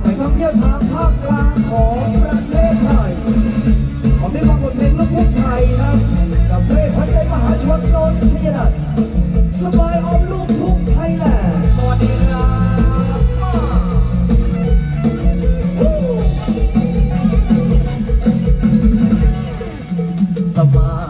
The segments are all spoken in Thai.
ไปท่องเที่ยทางภาคกลางของประเทศไทยผมได้ฟังบทเลงลูกทุ่งไทยครักับเพลงพันใจมหาชนนนทชัยนัทสบายออมลูกทุ่งไทยแลนด์สวัสดีครับสบาย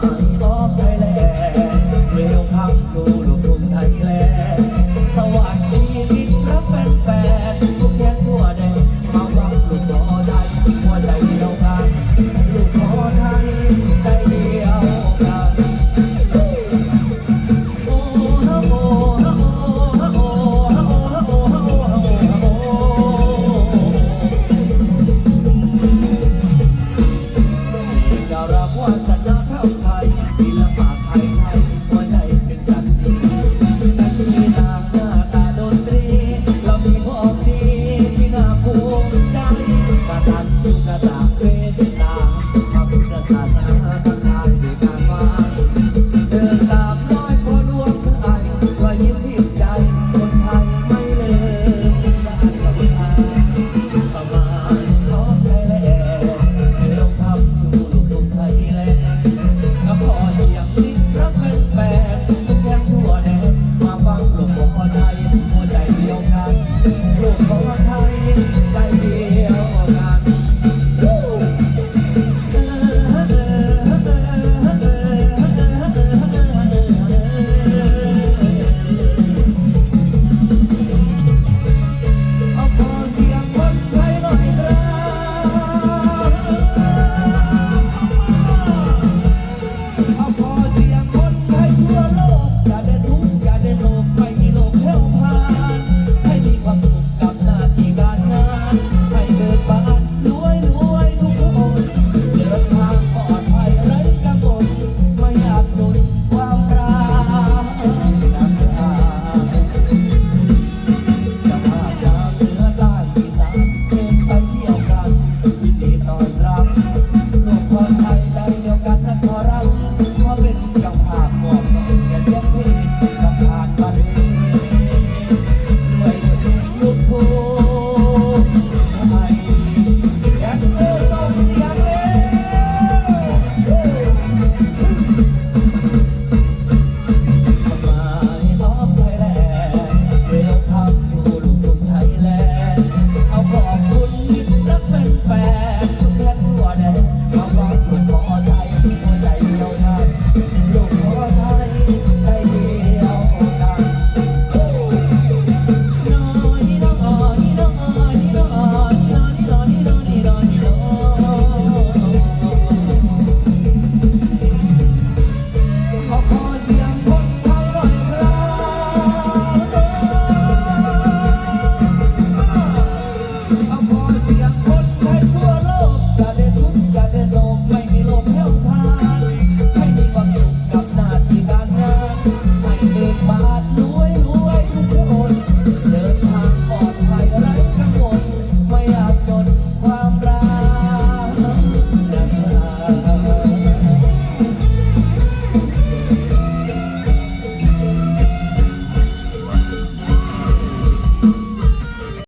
ผ่าน